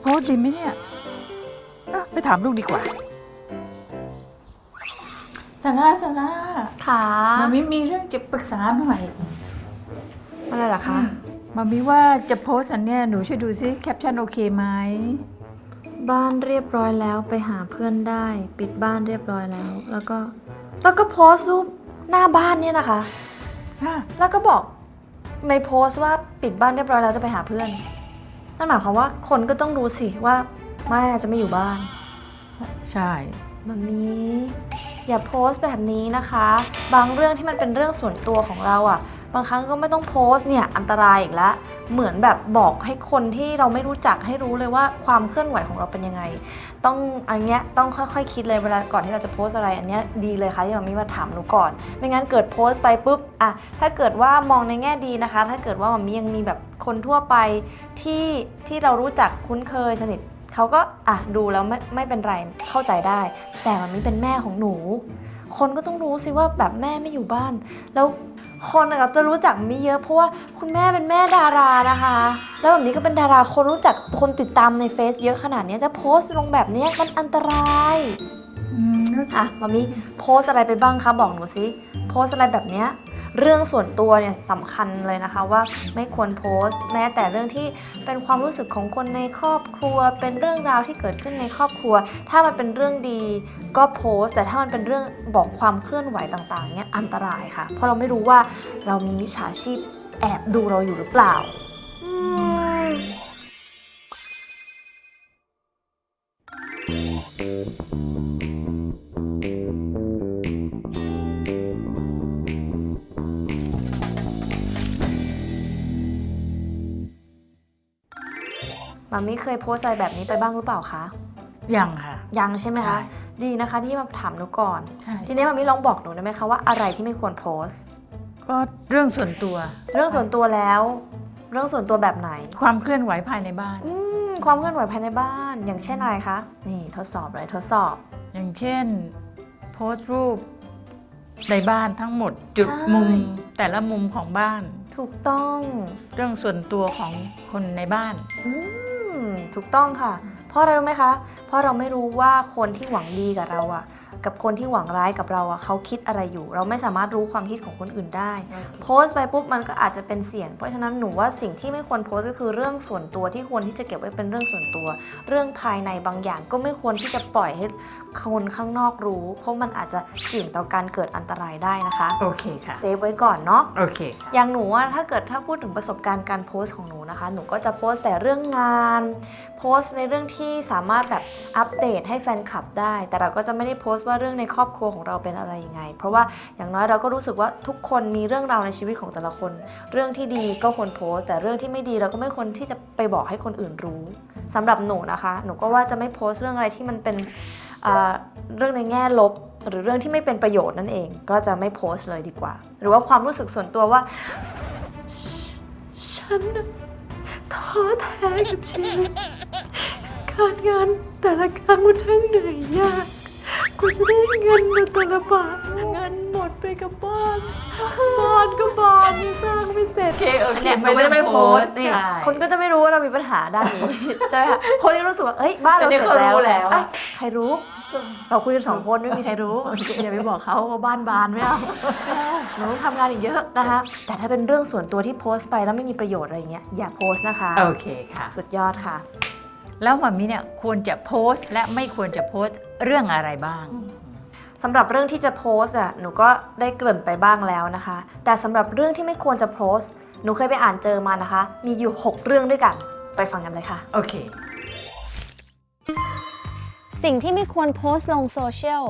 โพสต์ดีไหมเนี่ยเอ้าไปถามลูกดีกว่าซาร่าซาร่าค่ะมามิมีเรื่องจะปรึกษาหน่อยอะไรล่ะคะ มามิว่าจะโพสต์อันเนี้ยหนูช่วยดูซิแคปชั่นโอเคไหมบ้านเรียบร้อยแล้วไปหาเพื่อนได้ ปิดบ้านเรียบร้อยแล้ว แล้วก็ แล้วก็โพสต์รูปหน้าบ้านเนี่ยนะคะ ฮะแล้วก็บอกในโพสต์ว่าปิดบ้านเรียบร้อยแล้วจะไปหาเพื่อน นั่นหมายความว่าคนก็ต้องรู้สิว่าแม่จะไม่อยู่บ้านใช่ มัมมี่อย่าโพสต์แบบนี้นะคะ บางเรื่องที่มันเป็นเรื่องส่วนตัวของเราอะ่ะ บางครั้งก็ไม่ต้องโพสต์เนี่ยอันตรายอีกแล้วเหมือนแบบบอกให้คนที่เราไม่รู้จักให้รู้เลยว่าความเคลื่อนไหวของเราเป็นยังไง ต้องอันเนี้ยต้องค่อยๆคิดเลยเวลาก่อนที่เราจะโพสต์อะไรอันเนี้ยดีเลยค่ะที่มัมมี่มาถามหนูก่อน ไม่งั้นเกิดโพสต์ไปปุ๊บอะถ้าเกิดว่ามองในแง่ดีนะคะ ถ้าเกิดว่ามัมมี่ยังมีแบบคนทั่วไปที่ที่เรารู้จักคุ้นเคยสนิทเขาก็อะดูแล้วไม่ไม่เป็นไรเข้าใจได้ แต่มันไม่เป็นแม่ของหนู คนก็ต้องรู้สิว่าแบบแม่ไม่อยู่บ้าน แล้ว คนนะจะรู้จักมิเยอะเพราะว่าคุณแม่เป็นแม่ดารานะคะ แล้วแบบนี้ก็เป็นดาราคนรู้จักคนติดตามในเฟซเยอะขนาดนี้จะโพสต์ลงแบบนี้มันอันตราย อืมอะมามีโพสต์อะไรไปบ้างคะบอกหนูสิโพสต์อะไรแบบเนี้ยเรื่องส่วนตัวเนี่ยสำคัญเลยนะคะว่าไม่ควรโพสต์ แม้แต่เรื่องที่เป็นความรู้สึกของคนในครอบครัว เป็นเรื่องราวที่เกิดขึ้นในครอบครัว ถ้ามันเป็นเรื่องดีก็โพสต์ แต่ถ้ามันเป็นเรื่องบอกความเคลื่อนไหวต่างๆเนี่ยอันตรายค่ะ เพราะเราไม่รู้ว่าเรามีมิจฉาชีพแอบดูเราอยู่หรือเปล่าอืม มามี่เคยโพสต์อะไรแบบนี้ไปบ้างหรือเปล่าคะ ยังค่ะ ยังใช่ไหมคะ ใช่ ดีนะคะที่มาถามหนูก่อน ใช่ ทีนี้มามี่ลองบอกหนูได้ไหมคะว่าอะไรที่ไม่ควรโพสต์ ก็เรื่องส่วนตัว เรื่องส่วนตัวแล้ว เรื่องส่วนตัวแบบไหน ความเคลื่อนไหวภายในบ้าน อืมความเคลื่อนไหวภายในบ้าน อย่างเช่นอะไรคะ นี่ทดสอบเลยทดสอบ อย่างเช่น โพสต์รูปในบ้านทั้งหมดจุดใช่ มุมแต่ละมุมของบ้าน ถูกต้อง เรื่องส่วนตัวของคนในบ้าน อืม ถูกต้องค่ะ เพราะอะไรรู้ไหมคะ เพราะเราไม่รู้ว่าคนที่หวังดีกับเราอะกับคนที่หวังร้ายกับเราอะเขาคิดอะไรอยู่ เราไม่สามารถรู้ความคิดของคนอื่นได้ โพสต์ไปปุ๊บมันก็อาจจะเป็นเสี่ยง เพราะฉะนั้นหนูว่าสิ่งที่ไม่ควรโพสต์ก็คือเรื่องส่วนตัวที่ควรที่จะเก็บไว้เป็นเรื่องส่วนตัว เรื่องภายในบางอย่างก็ไม่ควรที่จะปล่อยให้คนข้างนอกรู้ เพราะมันอาจจะเสี่ยงต่อการเกิดอันตรายได้นะคะโอเคค่ะเซฟไว้ก่อนเนาะโอเคอย่างหนูว่าถ้าเกิดถ้าพูดถึงประสบการณ์การโพสต์ของหนูนะคะ หนูก็จะโพสต์แต่เรื่องงาน โพสต์ในเรื่องที่สามารถแบบอัปเดตให้แฟนคลับได้ แต่เราก็จะไม่ได้โพสต์ว่าเรื่องในครอบครัวของเราเป็นอะไรยังไง เพราะว่าอย่างน้อยเราก็รู้สึกว่าทุกคนมีเรื่องราวในชีวิตของแต่ละคน เรื่องที่ดีก็ควรโพสต์แต่เรื่องที่ไม่ดีเราก็ไม่ควรที่จะไปบอกให้คนอื่นรู้สำหรับหนูนะคะ หนูก็ว่าจะไม่โพสต์เรื่องอะไรที่มันเป็นเรื่องในแง่ลบหรือเรื่องที่ไม่เป็นประโยชน์นั่นเอง ก็จะไม่โพสต์เลยดีกว่า หรือว่าความรู้สึกส่วนตัวว่า ฉันท้อแท้กับชีวิตการงานแต่ละครั้งมันช่างเหนื่อยยาก กว่าจะได้เงินมาแต่ละบาทเงินหมดไปกับบ้านบ้านก็บ้านยังสร้างไม่เสร็จ โอเคโอเคเนี่ยมันก็จะไม่โพสต์นี่ใช่ คนก็จะไม่รู้ว่าเรามีปัญหาด้านนี้ ใช่ไหมคะคนที่รู้สึกว่าเอ้ยบ้านเราอันนี้เสร็จแล้วเขารู้แล้ว เอ้ยใครรู้ เราคุยกันสองคนไม่มีใครรู้อย่าไปบอกเขาว่าบ้านบานไม่เอาไม่เอาหนูต้องทำงานอีกเยอะนะคะแต่ถ้าเป็นเรื่องส่วนตัวที่โพสต์ไปแล้วไม่มีประโยชน์อะไรเงี้ยอย่าโพสต์นะคะ โอเคค่ะ สุดยอดค่ะ แล้วหมามิเนี่ยควรจะโพสต์ และไม่ควรจะโพสต์เรื่องอะไรบ้าง สำหรับเรื่องที่จะโพสต์อะหนูก็ได้เกริ่นไปบ้างแล้วนะคะ แต่สำหรับเรื่องที่ไม่ควรจะโพสต์ หนูเคยไปอ่านเจอมานะคะ มีอยู่ 6 เรื่องด้วยกัน ไปฟังกันเลยค่ะ โอเค สิ่งที่ไม่ควรโพสต์ลงโซเชียล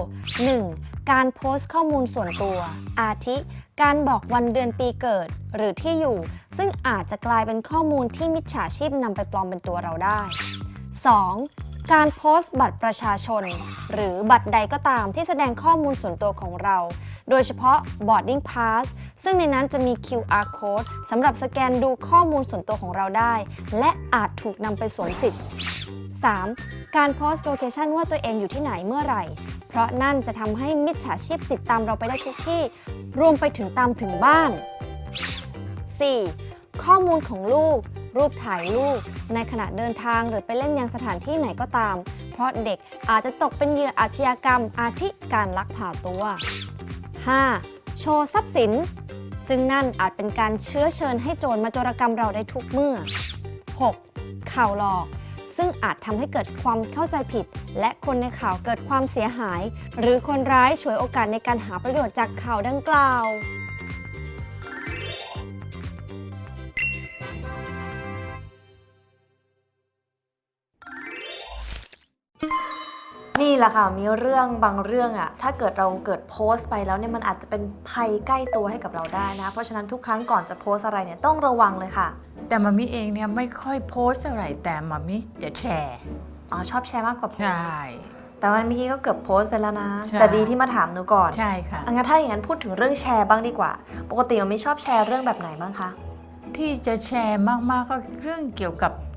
1. การโพสต์ข้อมูลส่วนตัว อาทิ การบอกวันเดือนปีเกิดหรือที่อยู่ ซึ่งอาจจะกลายเป็นข้อมูลที่มิจฉาชีพนำไปปลอมเป็นตัวเราได้ 2. การโพสต์บัตรประชาชน หรือบัตรใดก็ตามที่แสดงข้อมูลส่วนตัวของเรา โดยเฉพาะ boarding pass ซึ่งในนั้นจะมี QR code สำหรับสแกนดูข้อมูลส่วนตัวของเราได้ และอาจถูกนำไปสวมสิทธิ์ 3. การโพสต์โลเคชันว่าตัวเองอยู่ที่ไหนเมื่อไหร่ เพราะนั่นจะทำให้มิจฉาชีพติดตามเราไปได้ทุกที่ รวมไปถึงตามถึงบ้าน 4. ข้อมูลของลูก รูปถ่ายรูปในขณะเดินทางหรือไปเล่นยังสถานที่ไหนก็ตาม เพราะเด็กอาจจะตกเป็นเหยื่ออาชญากรรม อาทิการลักพาตัว 5. โชว์ทรัพย์สิน ซึ่งนั่นอาจเป็นการเชื้อเชิญให้โจรมาโจรกรรมเราได้ทุกเมื่อ 6. ข่าวหลอก ซึ่งอาจทำให้เกิดความเข้าใจผิด และคนในข่าวเกิดความเสียหาย หรือคนร้ายฉวยโอกาสในการหาประโยชน์จากข่าวดังกล่าว แหละค่ะ มีเรื่องบางเรื่องอะถ้าเกิดเราเกิดโพสต์ไปแล้วเนี่ยมันอาจจะเป็นภัยใกล้ตัวให้กับเราได้นะ เพราะฉะนั้นทุกครั้งก่อนจะโพสต์อะไรเนี่ยต้องระวังเลยค่ะ แต่มามิเองเนี่ยไม่ค่อยโพสต์อะไรแต่มามิจะแชร์อ๋อชอบแชร์มากกว่าโพสใช่ ต์แต่วันเมื่อกี้ก็เกือบโพสต์ไปแล้วนะ ใช่ แต่ดีที่มาถามหนูก่อนใช่ค่ะ อังั้นถ้าอย่างนั้นพูดถึงเรื่องแชร์บ้างดีกว่า ปกติมันไม่ชอบแชร์เรื่องแบบไหนบ้างคะ ที่จะแชร์มากๆก็เรื่องเกี่ยวกับเอ่อ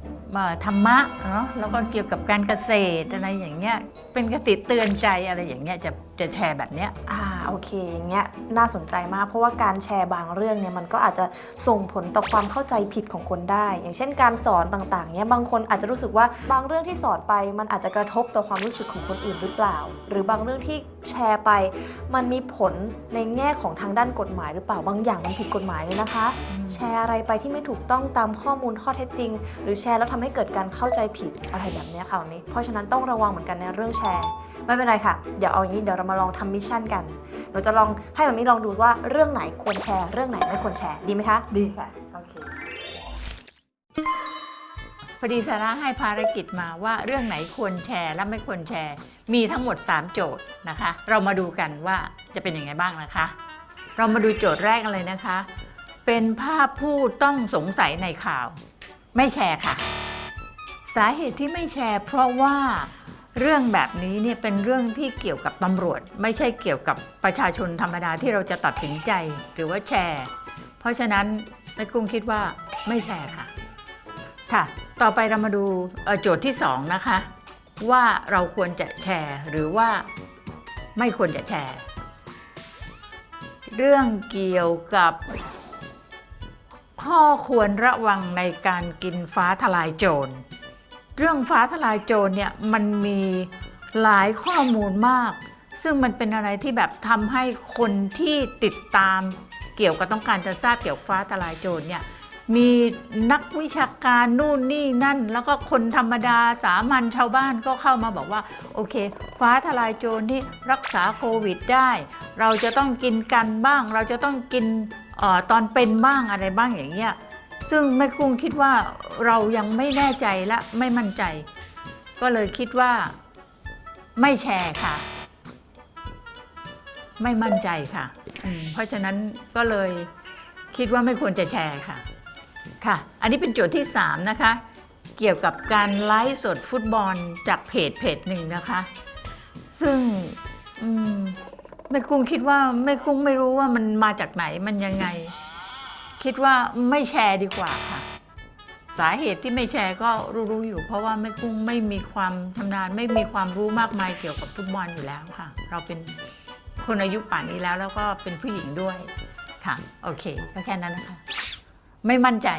ธรรมะเนาะแล้วก็เกี่ยวกับการเกษตรอะไรอย่างเงี้ยเป็นกติเตือนใจอะไรอย่างเงี้ยจะ จะแชร์แบบเนี้ย อ่าโอเคอย่างเงี้ยน่าสนใจมาก เพราะว่าการแชร์บางเรื่องเนี่ยมันก็อาจจะส่งผลต่อความเข้าใจผิดของคนได้ อย่างเช่นการสอนต่างๆเนี่ยบางคนอาจจะรู้สึกว่าบางเรื่องที่สอนไป มันอาจจะกระทบต่อความรู้สึกของคนอื่นหรือเปล่า หรือบางเรื่องที่แชร์ไป มันมีผลในแง่ของทางด้านกฎหมายหรือเปล่าบางอย่างมันผิดกฎหมายเลยนะคะ แชร์อะไรไปที่ไม่ถูกต้องตามข้อมูลข้อเท็จจริง หรือแชร์แล้วทำให้เกิดการเข้าใจผิดอะไรแบบเนี้ยค่ะวันนี้เพราะฉะนั้นต้องระวังเหมือนกันในเรื่องแชร์ ไม่เป็นไรค่ะเดี๋ยวเอาอย่างนี้เดี๋ยวเรามาลองทำมิชชั่นกันเราจะลองให้แบบนี้ลองดูว่าเรื่องไหนควรแชร์ เรื่องไหนไม่ควรแชร์ดีไหมคะ ดีค่ะ โอเค พอดีสาระให้ภารกิจมาว่าเรื่องไหนควรแชร์และไม่ควรแชร์ มีทั้งหมด 3 โจทย์นะคะ เรามาดูกันว่าจะเป็นยังไงบ้างนะคะ เรามาดูโจทย์แรกกันเลยนะคะ เป็นภาพผู้ต้องสงสัยในข่าว ไม่แชร์ค่ะ สาเหตุที่ไม่แชร์ เพราะว่า เรื่องแบบนี้เนี่ยเป็นเรื่องที่เกี่ยวกับตำรวจ ไม่ใช่เกี่ยวกับประชาชนธรรมดาที่เราจะตัดสินใจหรือว่าแชร์ เพราะฉะนั้นแม่กุ้งคิดว่าไม่แชร์ค่ะ ค่ะ ต่อไปเรามาดูโจทย์ที่ 2 นะคะ ว่าเราควรจะแชร์หรือว่าไม่ควรจะแชร์ เรื่องเกี่ยวกับข้อควรระวังในการกินฟ้าทลายโจร เรื่องฟ้าทลายโจรเนี่ยมันมีหลายข้อมูลมาก ซึ่งมันเป็นอะไรที่แบบทำให้คนที่ติดตามเกี่ยวกับต้องการจะทราบเกี่ยวกับฟ้าทลายโจรเนี่ยมีนักวิชาการนู่นนี่นั่น แล้วก็คนธรรมดาสามัญชาวบ้านก็เข้ามาบอกว่า โอเค ฟ้าทลายโจรที่รักษาโควิดได้ เราจะต้องกินกันบ้าง เราจะต้องกินออตอนเป็นบ้างอะไรบ้างอย่างเงี้ย ซึ่งแม่กุ้งคิดว่าเรายังไม่แน่ใจและไม่มั่นใจ ก็เลยคิดว่าไม่แชร์ค่ะ ไม่มั่นใจค่ะอืมเพราะฉะนั้นก็เลยคิดว่าไม่ควรจะแชร์ค่ะ ค่ะ อันนี้เป็นโจทย์ที่ 3 นะคะ เกี่ยวกับการไลฟ์สดฟุตบอลจากเพจเพจหนึ่งนะคะ ซึ่งอืมแม่กุ้งคิดว่าแม่กุ้งไม่รู้ว่ามันมาจากไหนมันยังไง คิดว่าไม่แชร์ดีกว่าค่ะ สาเหตุที่ไม่แชร์ก็รู้ๆอยู่ เพราะว่าแม่กุ้งไม่มีความชำนาญไม่มีความรู้มากมายเกี่ยวกับฟุตบอลอยู่แล้วค่ะ เราเป็นคนอายุป่านนี้แล้วแล้วก็เป็นผู้หญิงด้วยค่ะ โอเคก็แค่นั้นนะคะ ไม่มั่นใจ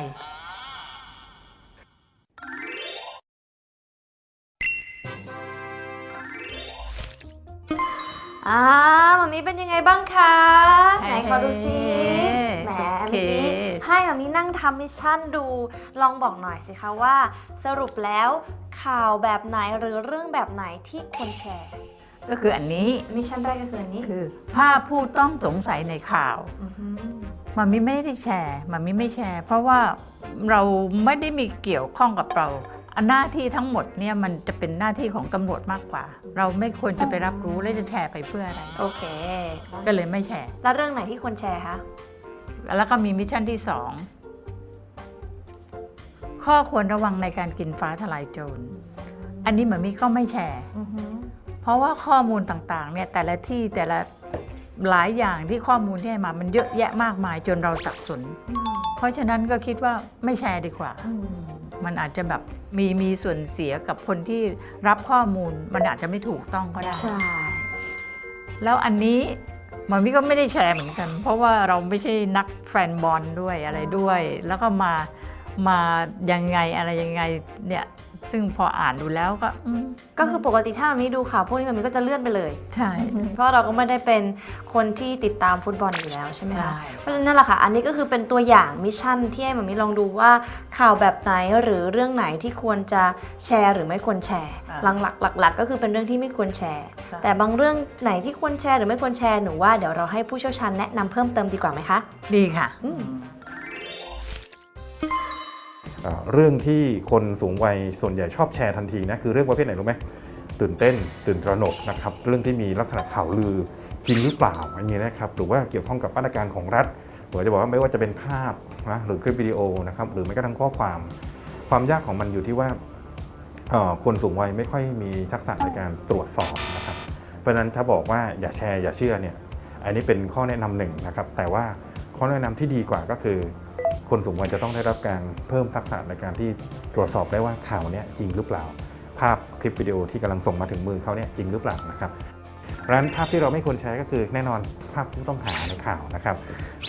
อ่ามามีเป็นยังไงบ้างคะเฮ้ไหนขอดูซิแหมโอเคเมื่อกี้ให้มามีนั่งทำมิชชั่นดู ลองบอกหน่อยสิคะว่า สรุปแล้วข่าวแบบไหนหรือเรื่องแบบไหนที่ควรแชร์ ก็คืออันนี้มิชชั่นแรกก็คืออันนี้ คือภาพผู้ต้องสงสัยในข่าวอหือมันมิไม่ได้แชร์มันมิไม่แชร์ เพราะว่าเราไม่ได้มีเกี่ยวข้องกับเราอัน หน้าที่ทั้งหมดเนี่ยมันจะเป็นหน้าที่ของตำรวจมากกว่า เราไม่ควรจะไปรับรู้และจะแชร์ไปเพื่ออะไร โอเค ก็เลยไม่แชร์ แล้วเรื่องไหนที่ควรแชร์คะ แล้วก็มีมิชชั่นที่2ข้อควรระวังในการกินฟ้าทลายโจร อันนี้เหมือนมีก็ไม่แชร์อือหือเพราะว่าข้อมูลต่างๆเนี่ยแต่ละที่แต่ละหลายอย่างที่ข้อมูลที่ให้มามันเยอะแยะมากมายจนเราสับสนเพ ราะฉะนั้นก็คิดว่าไม่แชร์ดีกว่าอืมมันอาจจะแบบมีมีส่วนเสียกับคนที่รับข้อมูล มันอาจจะไม่ถูกต้องก็ได้ ใช่ แล้วอันนี้หมอมิก็ไม่ได้แชร์เหมือนกัน เพราะว่าเราไม่ใช่นักแฟนบอลด้วยอะไรด้วย แล้วก็มามายังไงอะไรยังไงเนี่ย ซึ่งพออ่านดูแล้วก็อืมก็คือปกติถ้ามันมีดูข่าวพวกนี้มันก็จะเลื่อนไปเลย ใช่ เพราะเราก็ไม่ได้เป็นคนที่ติดตามฟุตบอลอยู่แล้วใช่ไหมใช่ คะเพราะฉะนั้นแหละค่ะ อันนี้ก็คือเป็นตัวอย่างมิชชั่นที่ให้มันมีลองดูว่าข่าวแบบไหนหรือเรื่องไหนที่ควรจะแชร์หรือไม่ควรแชร์หลักๆหลักๆก็คือเป็นเรื่องที่ไม่ควรแชร์แต่บางเรื่องไหนที่ควรแชร์หรือไม่ควรแชร์หนูว่าเดี๋ยวเราให้ผู้เชี่ยวชาญแนะนำเพิ่มเติมดีกว่าไหมคะ ดีค่ะ อืม เรื่องที่คนสูงวัยส่วนใหญ่ชอบแชร์ทันทีนะคือเรื่องประเภทไหนรู้ไหมตื่นเต้น ตื่นตระหนกนะครับเรื่องที่มีลักษณะข่าวลือจริงหรือเปล่าอันนี้นะครับหรือว่าเกี่ยวข้องกับมาตรการของรัฐหรือจะบอกว่าไม่ว่าจะเป็นภาพนะหรือคลิปวิดีโอนะครับหรือแม้กระทั่งข้อความ ความยากของมันอยู่ที่ว่าคนสูงวัยไม่ค่อยมีทักษะในการตรวจสอบนะครับเพราะฉะนั้นถ้าบอกว่าอย่าแชร์อย่าเชื่อเนี่ยอันนี้เป็นข้อแนะนำหนึ่งนะครับแต่ว่าข้อแนะนำที่ดีกว่าก็คือ คนสูงวัยจะต้องได้รับการเพิ่มทักษะในการที่ตรวจสอบได้ว่าข่าวเนี้ยจริงหรือเปล่า ภาพคลิปวิดีโอที่กำลังส่งมาถึงมือเขาเนี่ยจริงหรือเปล่านะครับร้านภาพที่เราไม่ควรแชร์ก็คือแน่นอนภาพผู้ต้องหาในข่าวนะครับ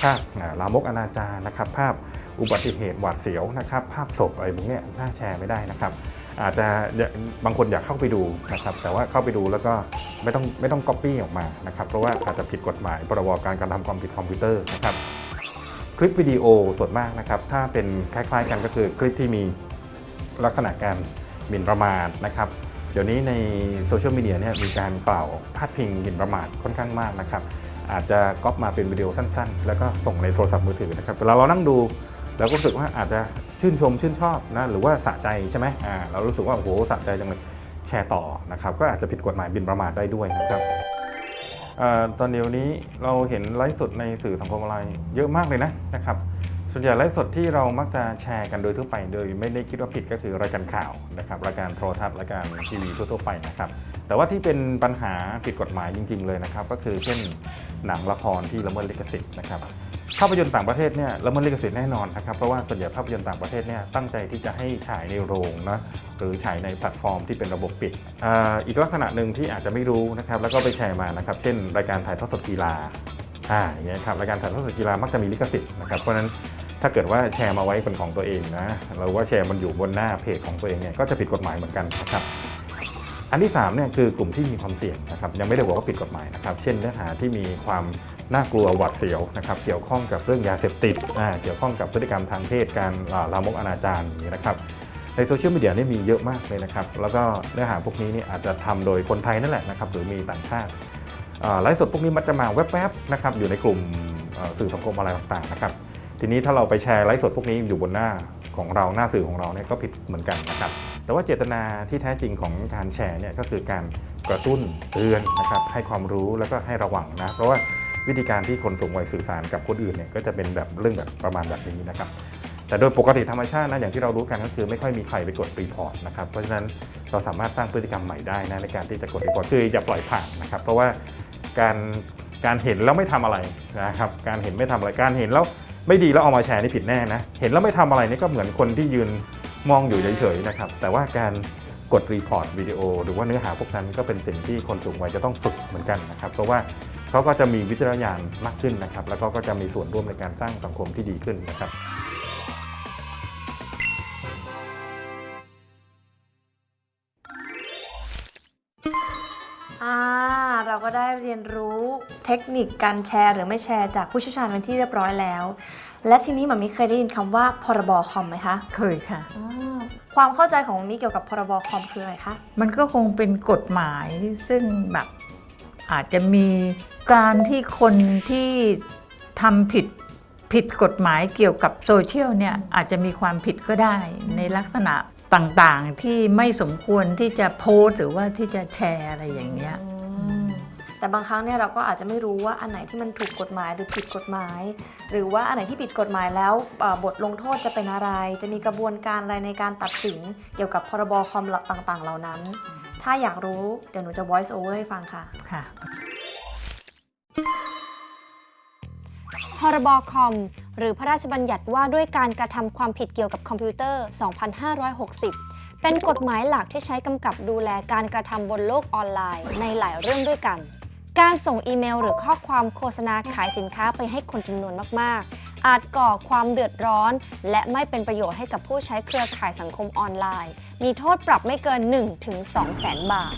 ภาพอ่าลามกอนาจารนะครับ ภาพอุบัติเหตุหวาดเสียวนะครับ ภาพศพอะไรพวกเนี้ยน่าแชร์ไม่ได้นะครับ อาจจะบางคนอยากเข้าไปดูนะครับ แต่ว่าเข้าไปดูแล้วก็ไม่ต้องไม่ต้องก๊อปปี้ออกมานะครับ เพราะว่าอาจจะผิดกฎหมายพรบการการทำความผิดคอมพิวเตอร์นะครับ ลิปวิดีโอส่วนมากนะครับ ถ้าเป็นคล้ายๆกันก็คือคลิปที่มีลักษณะการหมิ่นประมาทนะครับ เดี๋ยวนี้ในโซเชียลมีเดียเนี่ยมีการกล่าวพาดพิงหมิ่นประมาทค่อนข้างมากนะครับ อาจจะก๊อปมาเป็นวิดีโอสั้นๆ แล้วก็ส่งในโทรศัพท์มือถือนะครับเวลาเรานั่งดูเราก็รู้สึกว่าอาจจะชื่นชมชื่นชอบนะหรือว่าสะใจใช่ไหมอ่าเรารู้สึกว่าโอ้โหสะใจจังเลยแชร์ต่อนะครับ ก็อาจจะผิดกฎหมายหมิ่นประมาทได้ด้วยนะครับ ตอนเดียวนี้เราเห็นไลฟ์สดในสื่อสังคมออนไลน์เยอะมากเลยนะนะครับส่วนใหญ่ไลฟ์สดที่เรามักจะแชร์กันโดยทั่วไป โดยไม่ได้คิดว่าผิดก็คือรายการข่าวนะครับรายการโทรทัศน์รายการทีวีทั่วๆไปนะครับแต่ว่าที่เป็นปัญหาผิดกฎหมายจริง ๆ เลยนะครับ ก็คือเช่นหนังละครที่ละเมิดลิขสิทธิ์นะครับ ภาพยนตร์ต่างประเทศเนี่ยละเมิดลิขสิทธิ์แน่นอนนะครับเพราะว่าส่วนใหญ่ภาพยนตร์ต่างประเทศเนี่ยตั้งใจที่จะให้ฉายในโรงนะหรือฉายในแพลตฟอร์มที่เป็นระบบปิดออีกลักษณะหนึ่งที่อาจจะไม่รู้นะครับแล้วก็ไปแชร์มานะครับเช่น รายการถ่ายทอดสดกีฬาอ่าอย่างเงี้ยครับรายการถ่ายทอดสดกีฬามักจะมีลิขสิทธิ์นะครับเพราะฉะนั้นถ้าเกิดว่าแชร์มาไว้เป็นของตัวเองนะหรือว่าแชร์มันอยู่บนหน้าเพจของตัวเองเนี่ยก็จะผิดกฎหมายเหมือนกันนะครับอันที่3เนี่ยคือกลุ่มที่มีความเสี่ยงนะครับยังไม่ได้บอกว่าผิดกฎหมายนะครับเช่นเนื้อหาที่มีความ น่ากลัวหวาดเสียวนะครับเกี่ยวข้องกับเรื่องยาเสพติดเกี่ยวข้องกับพฤติกรรมทางเพศการลามกอนาจารอย่างนี้นะครับในโซเชียลมีเดียนี่มีเยอะมากเลยนะครับ แล้วก็เนื้อหาพวกนี้นี่อาจจะทำโดยคนไทยนั่นแหละนะครับ หรือมีต่างชาติไลฟ์สดพวกนี้มันจะมาแวบๆนะครับอยู่ในกลุ่มสื่อสังคมอะไรต่างๆนะครับ ทีนี้ถ้าเราไปแชร์ไลฟ์สดพวกนี้อยู่บนหน้าของเราหน้าสื่อของเราเนี่ยก็ผิดเหมือนกันนะครับ แต่ว่าเจตนาที่แท้จริงของการแชร์เนี่ยก็คือการกระตุ้นเตือนนะครับให้ความรู้แล้วก็ให้ระวังนะ เพราะว่า วิธีการที่คนสูงวัยสื่อสารกับคนอื่นเนี่ยก็จะเป็นแบบเรื่องแบบประมาณแบบนี้นะครับแต่โดยปกติธรรมชาตินะอย่างที่เรารู้กันก็คือไม่ค่อยมีใครไปกดรีพอร์ตนะครับเพราะฉะนั้นเราสามารถสร้างพฤติกรรมใหม่ได้นะในการที่จะกดรีพอร์ตคืออย่าปล่อยผ่านนะครับ เพราะว่าการการเห็นแล้วไม่ทำอะไรนะครับการเห็นไม่ทำอะไรการเห็นแล้วไม่ดีแล้วเอามาแชร์นี่ผิดแน่นะเห็นแล้วไม่ทำอะไรนี่ก็เหมือนคนที่ยืนมองอยู่เฉยๆนะครับแต่ว่าการกดรีพอร์ตวิดีโอหรือว่าเนื้อหาพวกนั้นก็เป็นสิ่งที่คนสูงวัยจะต้องฝึกเหมือนกันนะครับเพราะว่า เขาก็จะมีวิจารณญาณมากขึ้นนะครับ แล้วก็ก็จะมีส่วนร่วมในการสร้างสังคมที่ดีขึ้นนะครับอ่าเราก็ได้เรียนรู้เทคนิคการแชร์หรือไม่แชร์จากผู้เชี่ยวชาญเป็นที่เรียบร้อยแล้ว และทีนี้หมามิเคยได้ยินคำว่าพรบคอมไหมคะ เคยค่ะ ความเข้าใจของหมามิเกี่ยวกับพรบคอมคืออะไรคะ มันก็คงเป็นกฎหมายซึ่งแบบอาจจะมี การที่คนที่ทำผิดผิดกฎหมายเกี่ยวกับโซเชียลเนี่ยอาจจะมีความผิดก็ได้ในลักษณะต่างๆ ที่ไม่สมควรที่จะโพสต์หรือว่าที่จะแชร์อะไรอย่างเงี้ยแต่บางครั้งเนี่ยเราก็อาจจะไม่รู้ว่าอันไหนที่มันถูกกฎหมายหรือผิดกฎหมาย หรือว่าอันไหนที่ผิดกฎหมายแล้วเอ่อบทลงโทษจะเป็นอะไร จะมีกระบวนการอะไรในการตัดสิน เกี่ยวกับพรบคอมต่างๆ เหล่านั้น ถ้าอยากรู้เดี๋ยวหนูจะ voice over ให้ฟังค่ะค่ะ พรบคอม หรือพระราชบัญญัติว่าด้วยการกระทำความผิดเกี่ยวกับคอมพิวเตอร์ 2560 เป็นกฎหมายหลักที่ใช้กำกับดูแลการกระทำบนโลกออนไลน์ในหลายเรื่องด้วยกัน การส่งอีเมลหรือข้อความโฆษณาขายสินค้าไปให้คนจำนวนมากๆ อาจก่อความเดือดร้อน และไม่เป็นประโยชน์ให้กับผู้ใช้เครือข่ายสังคมออนไลน์ มีโทษปรับไม่เกิน 1-2ถึง2แสนบาท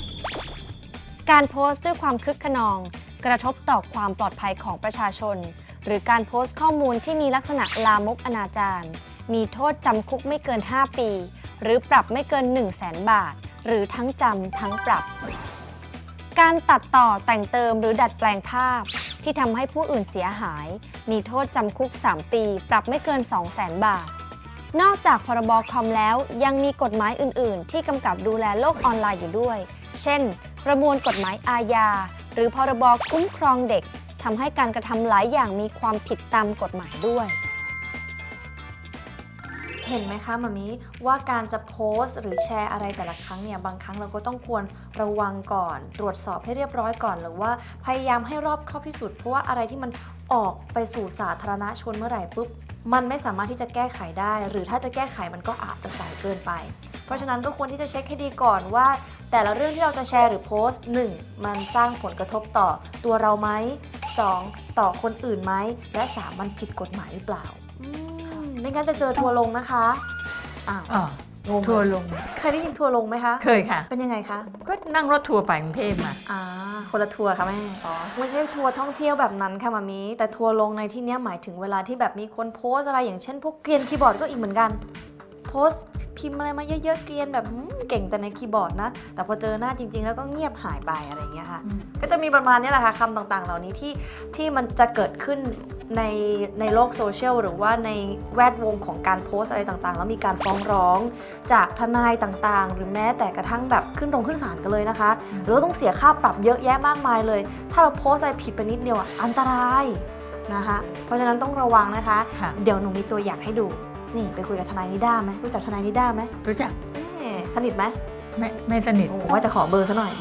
การโพสต์ด้วยความคึกขนอง กระทบต่อความปลอดภัยของประชาชน หรือการโพสต์ข้อมูลที่มีลักษณะลามกอนาจารมีโทษจำคุกไม่เกิน 5 ปี หรือปรับไม่เกิน 1 0 0 0 0แสนบาท หรือทั้งจำทั้งปรับ การตัดต่อแต่งเติมหรือดัดแปลงภาพ ที่ทำให้ผู้อื่นเสียหาย มีโทษจำคุก 3 ปี ปรับไม่เกิน 2 0 0แสนบาท นอกจากพรบคอมแล้วยังมีกฎหมายอื่น ๆ ที่กำกับดูแลโลกออนไลน์อยู่ด้วย เช่น ประมวลกฎหมายอาญา หรือพรบคุ้มครองเด็กทำให้การกระทำหลายอย่างมีความผิดตามกฎหมายด้วย เห็นไหมคะมามิว่าการจะโพสต์หรือแชร์อะไรแต่ละครั้งเนี่ยบางครั้งเราก็ต้องควรระวังก่อน ตรวจสอบให้เรียบร้อยก่อนหรือว่าพยายามให้รอบเข้าที่สุด เพราะว่าอะไรที่มันออกไปสู่สาธารณชนเมื่อไหร่ปุ๊บมันไม่สามารถที่จะแก้ไขได้ หรือถ้าจะแก้ไขมันก็อาจจะสายเกินไป เพราะฉะนั้นก็ควรที่จะเช็คให้ดีก่อนว่า แต่ละเรื่องที่เราจะแชร์หรือโพสต์ 1. มันสร้างผลกระทบต่อตัวเราไหม 2. ต่อคนอื่นไหม และ 3. มันผิดกฎหมายหรือเปล่าอืมไม่งั้นจะเจอทัวร์ลงนะคะอ้าวอ๋องงทัวร์ลง เคยได้ยินทัวร์ลงไหมคะ เคยค่ะ เป็นยังไงคะ ก็นั่งรถทัวร์ไปกรุงเทพมา อ่าคนละทัวร์ค่ะแม่อ๋อไม่ใช่ทัวร์ท่องเที่ยวแบบนั้นค่ะมามีแต่ทัวร์ลงในที่เนี้ยหมายถึงเวลาที่แบบมีคนโพสต์อะไรอย่างเช่นพวกเกรียนคีย์บอร์ดก็อีกเหมือนกันโพ สต์ พิมพ์อะไรมาเยอะๆเกรียนแบบอืมเก่งแต่ในคีย์บอร์ดนะ แต่พอเจอหน้าจริง ๆ แล้วก็เงียบหายไปอะไรอย่างเงี้ยค่ะอืมก็จะมีประมาณเนี้ยแหละค่ะคำต่างๆ เหล่านี้ที่ที่มันจะเกิดขึ้นในในโลกโซเชียลหรือว่าในแวดวงของการโพสต์อะไรต่างๆ แล้วมีการฟ้องร้องจากทนายต่างๆ หรือแม้แต่กระทั่งแบบขึ้นโรงขึ้นศาลกันเลยนะคะ หรือว่าต้องเสียค่าปรับเยอะแยะมากมายเลย ถ้าเราโพสต์อะไรผิดไปนิดเดียวอะอันตรายนะคะ เพราะฉะนั้นต้องระวังนะคะค่ะเดี๋ยวหนูมีตัวอย่างให้ดู นี่ไปคุยกับทนายนิด้าไหมรู้จักทนายนิด้าไหมรู้จักเอ๊ะสนิทไหมไม่ไม่สนิท โอ้ว่าจะขอเบอร์ซะหน่อย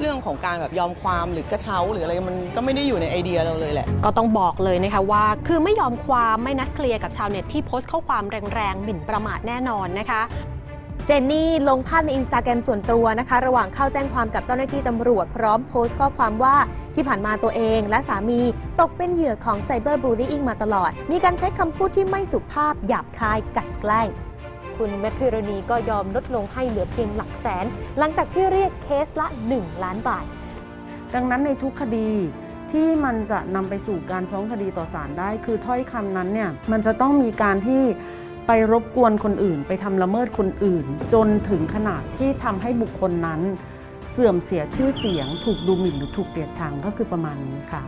เรื่องของการแบบยอมความหรือกระเช้าหรืออะไรมันก็ไม่ได้อยู่ในไอเดียเราเลยแหละ ก็ต้องบอกเลยนะคะว่า คือไม่ยอมความไม่นัดเคลียร์กับชาวเน็ตที่โพสต์ข้อความแรงๆหมิ่นประมาทแน่นอนนะคะ เจนนี่ลงภาพในอินสตาแกรมส่วนตัวนะคะ ระหว่างเข้าแจ้งความกับเจ้าหน้าที่ตำรวจ พร้อมโพสต์ข้อความว่าที่ผ่านมาตัวเองและสามีตกเป็นเหยื่อของไซเบอร์บูลลี่มาตลอด มีการใช้คำพูดที่ไม่สุภาพหยาบคายกัดแกล้งคุณแมทพิรณีก็ยอมลดลงให้เหลือเพียงหลักแสน หลังจากที่เรียกเคสละ 1 ล้านบาท ดังนั้นในทุกคดีที่มันจะนำไปสู่การฟ้องคดีต่อศาลได้ คือถ้อยคำนั้นเนี่ยมันจะต้องมีการที่ ไปรบกวนคนอื่น ไปทำละเมิดคนอื่น จนถึงขนาดที่ทำให้บุคคลนั้น เสื่อมเสียชื่อเสียง ถูกดูหมิ่นหรือถูกเกลียดชังก็คือประมาณนี้ค่ะ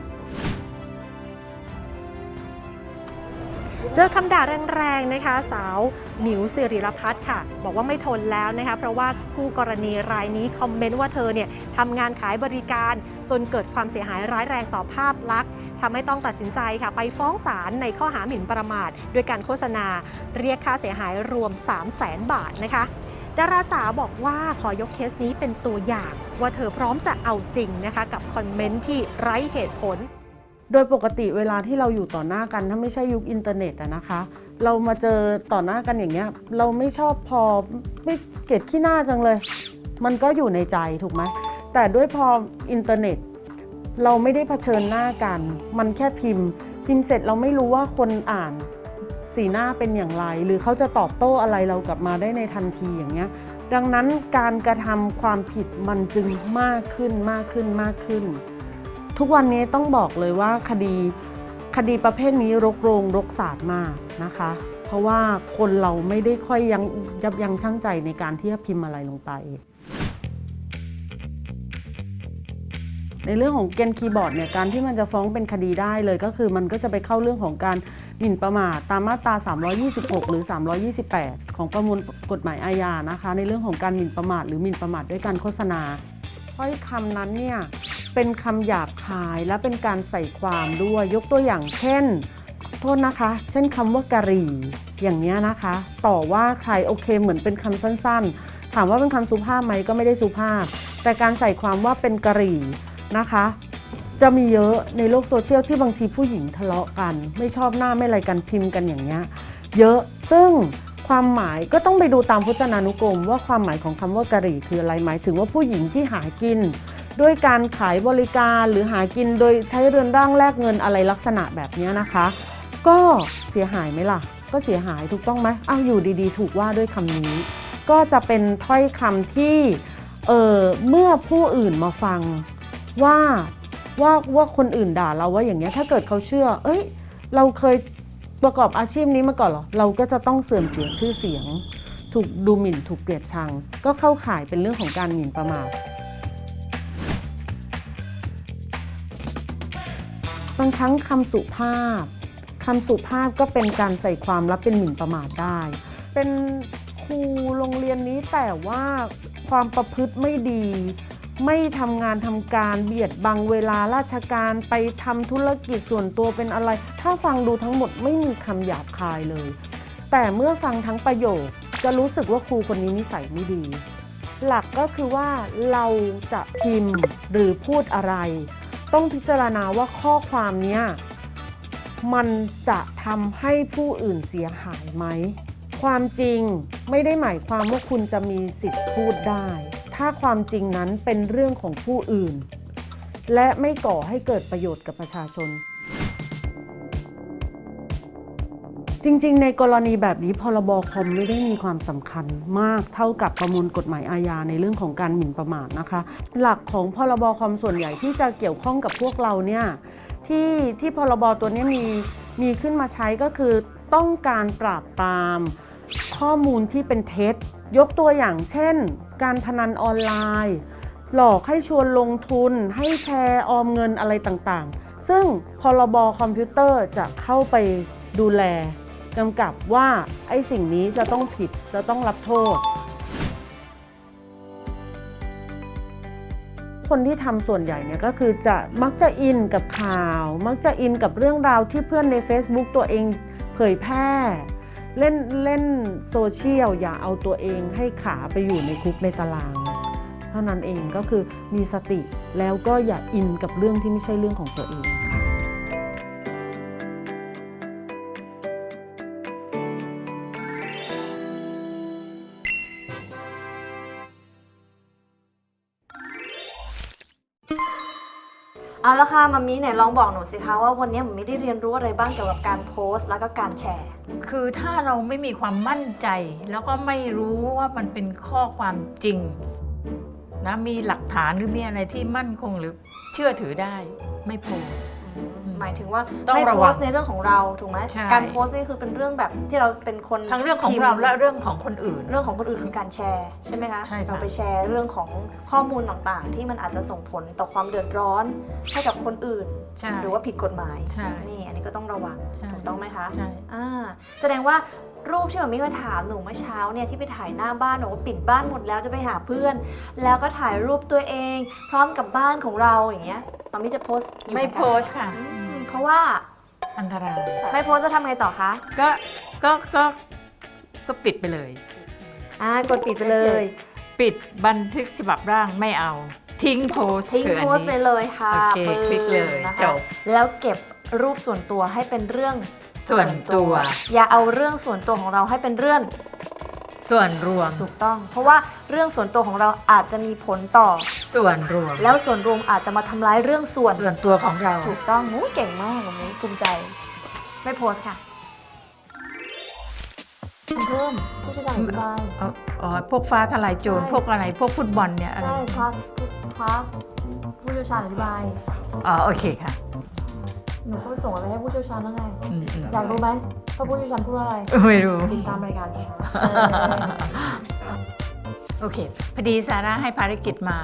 เจอคำด่าแรงๆนะคะ สาวหมิวสิริรพัฒน์ค่ะ บอกว่าไม่ทนแล้วนะคะ เพราะว่าคู่กรณีรายนี้คอมเมนต์ว่าเธอเนี่ยทำงานขายบริการจนเกิดความเสียหายร้ายแรงต่อภาพลักษณ์ทำให้ต้องตัดสินใจค่ะ ไปฟ้องศาลในข้อหาหมิ่นประมาทด้วยการโฆษณา เรียกค่าเสียหายรวม 3 0 0แสนบาทนะคะดาราสาวบอกว่าขอยกเคสนี้เป็นตัวอย่าง ว่าเธอพร้อมจะเอาจริงนะคะ กับคอมเมนต์ที่ไร้เหตุผล โดยปกติเวลาที่เราอยู่ต่อหน้ากันถ้าไม่ใช่ยุคอินเทอร์เน็ตอะนะคะ เรามาเจอต่อหน้ากันอย่างเงี้ย เราไม่ชอบพอไม่เกลียดขี้หน้าจังเลย มันก็อยู่ในใจถูกไหมแต่ด้วยพออินเทอร์เน็ต เราไม่ได้เผชิญหน้ากัน มันแค่พิมพ์ พิมพ์เสร็จเราไม่รู้ว่าคนอ่านสีหน้าเป็นอย่างไร หรือเขาจะตอบโต้อะไรเรากลับมาได้ในทันทีอย่างเงี้ย ดังนั้นการกระทำความผิดมันจึงมากขึ้นมากขึ้นมากขึ้น ทุกวันนี้ต้องบอกเลยว่าคดีคดีประเภทนี้รกโรงรกศาสตร์มากนะคะ เพราะว่าคนเราไม่ได้ค่อยยังยับยั้งชั่งใจในการที่จะพิมพ์อะไรลงไป ในเรื่องของเกนคีย์บอร์ดเนี่ยการที่มันจะฟ้องเป็นคดีได้เลยก็คือมันก็จะไปเข้าเรื่องของการหมิ่นประมาทตามมาตรา 326 หรือ 328 ของประมวลกฎหมายอาญานะคะ ในเรื่องของการหมิ่นประมาทหรือหมิ่นประมาทด้วยการโฆษณาถ้อยคำนั้นเนี่ย เป็นคำหยาบคายและเป็นการใส่ความด้วย ยกตัวอย่างเช่น โทษนะคะ เช่นคำว่ากะหรี่ อย่างเนี้ยนะคะ ต่อว่าใครโอเคเหมือนเป็นคำสั้นๆ ถามว่าเป็นคำสุภาพไหมก็ไม่ได้สุภาพ แต่การใส่ความว่าเป็นกะหรี่นะคะ จะมีเยอะในโลกโซเชียลที่บางทีผู้หญิงทะเลาะกัน ไม่ชอบหน้าไม่อะไรกันพิมพ์กันอย่างเงี้ยเยอะซึ่งความหมายก็ต้องไปดูตามพจนานุกรม ว่าความหมายของคำว่ากะหรี่คืออะไรหมายถึงว่าผู้หญิงที่หากิน ด้วยการขายบริการหรือหากินโดยใช้เรือนร่างแลกเงินอะไรลักษณะแบบนี้นะคะ ก็เสียหายไหมล่ะ ก็เสียหายถูกต้องไหมอ้าวอยู่ดีๆ ถูกว่าด้วยคำนี้ ก็จะเป็นถ้อยคำที่เออเมื่อผู้อื่นมาฟังว่าว่าว่าคนอื่นด่าเราว่าอย่างเงี้ยถ้าเกิดเขาเชื่อ เอ้ย เราเคยประกอบอาชีพนี้มาก่อนเหรอ เราก็จะต้องเสื่อมเสียชื่อเสียง ถูกดูหมิ่นถูกเกลียดชัง ก็เข้าข่ายเป็นเรื่องของการหมิ่นประมาท บางครั้งคำสุภาพคำสุภาพก็เป็นการใส่ความและเป็นหมิ่นประมาทได้ เป็นครูโรงเรียนนี้แต่ว่าความประพฤติไม่ดี ไม่ทำงานทำการเบียดบังเวลาราชการไปทำธุรกิจส่วนตัวเป็นอะไร ถ้าฟังดูทั้งหมดไม่มีคำหยาบคายเลย แต่เมื่อฟังทั้งประโยคจะรู้สึกว่าครูคนนี้นิสัยไม่ดี หลักก็คือว่าเราจะพิมพ์หรือพูดอะไร ต้องพิจารณาว่าข้อความเนี้ยมันจะทำให้ผู้อื่นเสียหายไหม ความจริงไม่ได้หมายความว่าคุณจะมีสิทธิ์พูดได้ ถ้าความจริงนั้นเป็นเรื่องของผู้อื่น และไม่ก่อให้เกิดประโยชน์กับประชาชน จริงๆ ในกรณีแบบนี้พรบคอมไม่ได้มีความสำคัญมากเท่ากับประมวลกฎหมายอาญาในเรื่องของการหมิ่นประมาทนะคะ หลักของพรบคอมส่วนใหญ่ที่จะเกี่ยวข้องกับพวกเราเนี่ยที่ที่พรบตัวนี้มีมีขึ้นมาใช้ก็คือต้องการปราบปรามข้อมูลที่เป็นเท็จ ยกตัวอย่างเช่น การพนันออนไลน์ หลอกให้ชวนลงทุน ให้แชร์ออมเงินอะไรต่างๆ ซึ่งพรบคอมพิวเตอร์จะเข้าไปดูแล กำกับว่าไอ้สิ่งนี้จะต้องผิดจะต้องรับโทษ คนที่ทำส่วนใหญ่เนี่ยก็คือจะมักจะอินกับข่าว มักจะอินกับเรื่องราวที่เพื่อนใน Facebook ตัวเองเผยแพร่ เล่นเล่นโซเชียลอย่าเอาตัวเองให้ขาไปอยู่ในคุกในตาราง เท่านั้นเองก็คือมีสติแล้วก็อย่าอินกับเรื่องที่ไม่ใช่เรื่องของตัวเอง เอาละค่ะมามีไหนลองบอกหนูสิคะว่าวันนี้มัมมี่ได้เรียนรู้อะไรบ้างเกี่ยวกับการโพสต์ แล้วก็การแชร์ คือถ้าเราไม่มีความมั่นใจ แล้วก็ไม่รู้ว่ามันเป็นข้อความจริงนะมีหลักฐานหรือมีอะไรที่มั่นคงหรือเชื่อถือได้ไม่โพสต์ หมายถึงว่าต้องไม่ระโพวังสต์ในเรื่องของเราถูกไหมใช่ การโพสต์นี่คือเป็นเรื่องแบบที่เราเป็นคนทั้งเรื่องของพิมพ์เราและเรื่องของคนอื่น เรื่องของคนอื่นคือการแชร์ใช่ไหมคะใช่ค่ะ เราไปแชร์เรื่องของข้อมูลต่างๆ ที่มันอาจจะส่งผลต่อความเดือดร้อนให้กับคนอื่น ใช่ หรือว่าผิดกฎหมายใช่นี่อันนี้ก็ต้องระวังใช่ ถูกต้องไหมคะ ใช่ อ่าแสดงว่ารูปที่มันมีมาถามหนูเมื่อเช้าเนี่ยที่ไปถ่ายหน้าบ้านบอกว่าปิดบ้านหมดแล้วจะไปหาเพื่อน แล้วก็ถ่ายรูปตัวเอง พร้อมกับบ้านของเราอย่างเงี้ยมัมมี่จะโพสต์อยู่หไม่คะโพสต์ค่ะอืม เพราะว่าอันตราย ไม่โพสต์จะทำไงต่อคะก็ ก็ ก็ ก็ปิดไปเลย อ่ากดปิดไปเลย ปิดบันทึกฉบับร่างไม่เอา ทิ้งโพสต์ทิ้งคืออันโพสต์ไปนี้ เลยค่ะโอเคปึ้งคลิกเลยนะคะจบแล้วเก็บรูปส่วนตัวให้เป็นเรื่องส่วนตัว อย่าเอาเรื่องส่วนตัวของเราให้เป็นเรื่อง ส่วนรวม ถูกต้อง เพราะว่าเรื่องส่วนตัวของเราอาจจะมีผลต่อ ส่วนรวม แล้วส่วนรวมอาจจะมาทำร้ายเรื่องส่วน ส่วนตัวของเรา ถูกต้องมูเก่งมากผมภูมิใจ ไม่โพสต์ค่ะเพิ่มผู้ช่วยการอธิบายอ๋ออ๋อพวกฟ้าทลายโจรใช่พวกอะไรพวกฟุตบอลเนี่ยอะไรใช่ครับครับผู้เชี่ยวชาญอธิบาย อ๋อโอเคค่ะ หนูก็ไปส่งอะไรให้ผู้เชี่ยวชาญแล้วไงอืมอืมอยากรู้ไหมว่าผู้เชี่ยวชาญพูดว่าอะไร ไม่รู้ ติดตามรายการค่ะโอเค พอดีซาร่าให้ภารกิจมา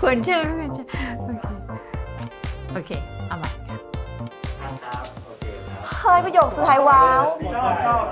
ควรเชื่อควรเชื่อโอเค โอเค เอาใหม่ค่ะเฮ้ยประโยคสุดท้ายว้าว ชอบชอบ